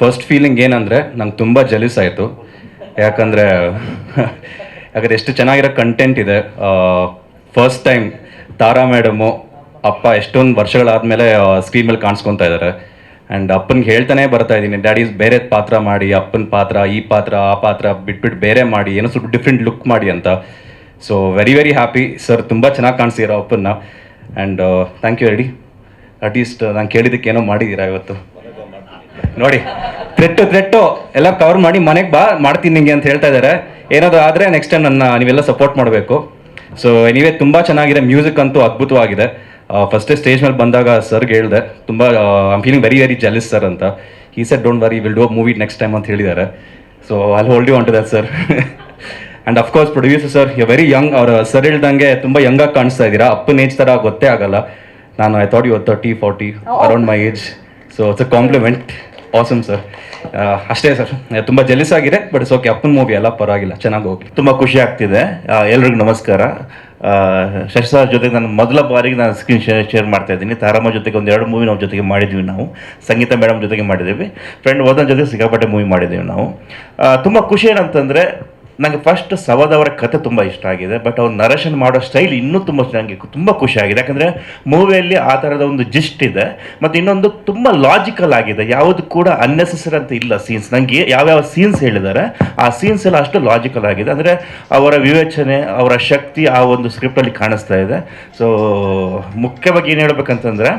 First feeling ಏನಂದರೆ ನಂಗೆ ತುಂಬ ಜಲಿಸ್ ಆಯಿತು. ಯಾಕಂದರೆ ಯಾಕಂದರೆ ಎಷ್ಟು ಚೆನ್ನಾಗಿರೋ ಕಂಟೆಂಟ್ ಇದೆ. ಫಸ್ಟ್ ಟೈಮ್ ತಾರಾ ಮೇಡಮು ಅಪ್ಪ ಎಷ್ಟೊಂದು ವರ್ಷಗಳಾದಮೇಲೆ ಸ್ಕ್ರೀನ್ ಮೇಲೆ ಕಾಣಿಸ್ಕೊತಾ ಇದ್ದಾರೆ ಆ್ಯಂಡ್ ಅಪ್ಪನಿಗೆ ಹೇಳ್ತಾನೆ ಬರ್ತಾ ಇದ್ದೀನಿ ಡ್ಯಾಡಿ ಬೇರೆ ಪಾತ್ರ ಮಾಡಿ, ಅಪ್ಪನ ಪಾತ್ರ, ಈ ಪಾತ್ರ, ಆ ಪಾತ್ರ ಬಿಟ್ಬಿಟ್ಟು ಬೇರೆ ಮಾಡಿ, ಏನೋ ಸ್ವಲ್ಪ ಡಿಫ್ರೆಂಟ್ ಲುಕ್ ಮಾಡಿ ಅಂತ. So very very happy sir ತುಂಬ ಚೆನ್ನಾಗಿ ಕಾಣಿಸ್ತೀರ ಅಪ್ಪನ್ನ. And thank you ready at least ನಾನು ಕೇಳಿದ್ದಕ್ಕೆ ಏನೋ ಮಾಡಿದ್ದೀರಾ ಇವತ್ತು. ನೋಡಿ ಥ್ರೆಟ್ಟು ಥ್ರೆಟ್ಟು ಎಲ್ಲ ಕವರ್ ಮಾಡಿ ಮನೆಗೆ ಬಾ ಮಾಡ್ತೀನಿ ನಿಂಗೆ ಅಂತ ಹೇಳ್ತಾ ಇದ್ದಾರೆ ಏನಾದರೂ ಆದರೆ ನೆಕ್ಸ್ಟ್ ಟೈಮ್ ನನ್ನ ನೀವೆಲ್ಲ ಸಪೋರ್ಟ್ ಮಾಡಬೇಕು. ಸೊ ಎನಿವೇ ತುಂಬ ಚೆನ್ನಾಗಿದೆ ಮ್ಯೂಸಿಕ್ ಅಂತೂ ಅದ್ಭುತವಾಗಿದೆ. ಫಸ್ಟೇ ಸ್ಟೇಜ್ ಮೇಲೆ ಬಂದಾಗ ಸರ್ಗೆ ಹೇಳಿದೆ ತುಂಬ I'm feeling very very jealous sir ಅಂತ. ಈ sir don't worry will do movie next time ಅಂತ ಹೇಳಿದ್ದಾರೆ. ಸೊ ಅಲ್ಲಿ hold you on to that sir and of course producer sir you very young ಅವ್ರ ಸರ್ ಹೇಳ್ದಂಗೆ ತುಂಬ ಯಂಗಾಗಿ ಕಾಣಿಸ್ತಾ ಇದ್ದೀರಾ? ಅಪ್ಪನ ಏಜ್ ಥರ ಗೊತ್ತೇ ಆಗಲ್ಲ. ನಾನು I thought you thirty forty around my age so it's a compliment awesome sir ಅಷ್ಟೇ ಸರ್ ತುಂಬ ಜೆಲಿಸ್ ಆಗಿದೆ ಬಟ್ ಇಟ್ಸ್ ಓಕೆ ಅಪ್ಪನ ಮೂವಿ ಎಲ್ಲ ಪರವಾಗಿಲ್ಲ. ಚೆನ್ನಾಗಿ ಹೋಗಿ ತುಂಬ ಖುಷಿ ಆಗ್ತಿದೆ. ಎಲ್ರಿಗೂ ನಮಸ್ಕಾರ. ಶಶಿ ಸರ್ ಜೊತೆಗೆ ನಾನು ಮೊದಲ ಬಾರಿಗೆ ನಾನು ಸ್ಕ್ರೀನ್ ಶೇರ್ ಶೇರ್ ಮಾಡ್ತಾ ಇದ್ದೀನಿ. ತಾರಮ್ಮ ಜೊತೆಗೆ ಒಂದು ಎರಡು ಮೂವಿ ನಾವು ಜೊತೆಗೆ ಮಾಡಿದ್ವಿ ನಾವು. ಸಂಗೀತ ಮೇಡಮ್ ಜೊತೆಗೆ ಮಾಡಿದ್ದೀವಿ. ಫ್ರೆಂಡ್ ಓದನ್ ಜೊತೆ ಸಿಕ್ಕಾಪಟ್ಟೆ ಮೂವಿ ಮಾಡಿದ್ದೀವಿ ನಾವು. ತುಂಬ ಖುಷಿ ಏನಂತಂದರೆ ನನಗೆ ಫಸ್ಟ್ ಸವದ್ ಅವರ ಕತೆ ತುಂಬ ಇಷ್ಟ ಆಗಿದೆ ಬಟ್ ಅವ್ರು ನರೇಶನ್ ಮಾಡೋ ಸ್ಟೈಲ್ ಇನ್ನೂ ತುಂಬ ನನಗೆ ತುಂಬ ಖುಷಿ ಆಗಿದೆ. ಯಾಕಂದರೆ ಮೂವಿಯಲ್ಲಿ ಆ ಥರದ ಒಂದು ಜಿಸ್ಟ್ ಇದೆ, ಮತ್ತು ಇನ್ನೊಂದು ತುಂಬ ಲಾಜಿಕಲ್ ಆಗಿದೆ. ಯಾವುದು ಕೂಡ ಅನ್ನೆಸೆಸರಿ ಅಂತ ಇಲ್ಲ ಸೀನ್ಸ್ ನನಗೆ ಯಾವ್ಯಾವ ಸೀನ್ಸ್ ಹೇಳಿದ್ದಾರೆ ಆ ಸೀನ್ಸ್ ಎಲ್ಲ ಅಷ್ಟು ಲಾಜಿಕಲ್ ಆಗಿದೆ. ಅಂದರೆ ಅವರ ವಿವೇಚನೆ, ಅವರ ಶಕ್ತಿ ಆ ಒಂದು ಸ್ಕ್ರಿಪ್ಟಲ್ಲಿ ಕಾಣಿಸ್ತಾ ಇದೆ. ಸೊ ಮುಖ್ಯವಾಗಿ ಏನು ಹೇಳ್ಬೇಕಂತಂದರೆ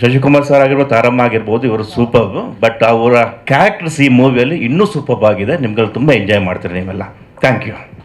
ಶಶಿಕುಮಾರ್ ಸರ್ ಆಗಿರ್ಬೋದು, ತಾರಮ್ಮ ಆಗಿರ್ಬೋದು, ಇವರು ಸೂಪರ್ ಬಟ್ ಅವರ ಕ್ಯಾರೆಕ್ಟರ್ಸ್ ಈ ಮೂವಿಯಲ್ಲಿ ಇನ್ನೂ ಸೂಪರ್ ಆಗಿದೆ. ನಿಮ್ಗೆಲ್ಲ ತುಂಬ ಎಂಜಾಯ್ ಮಾಡ್ತೀರಿ ನೀವೆಲ್ಲ. Thank you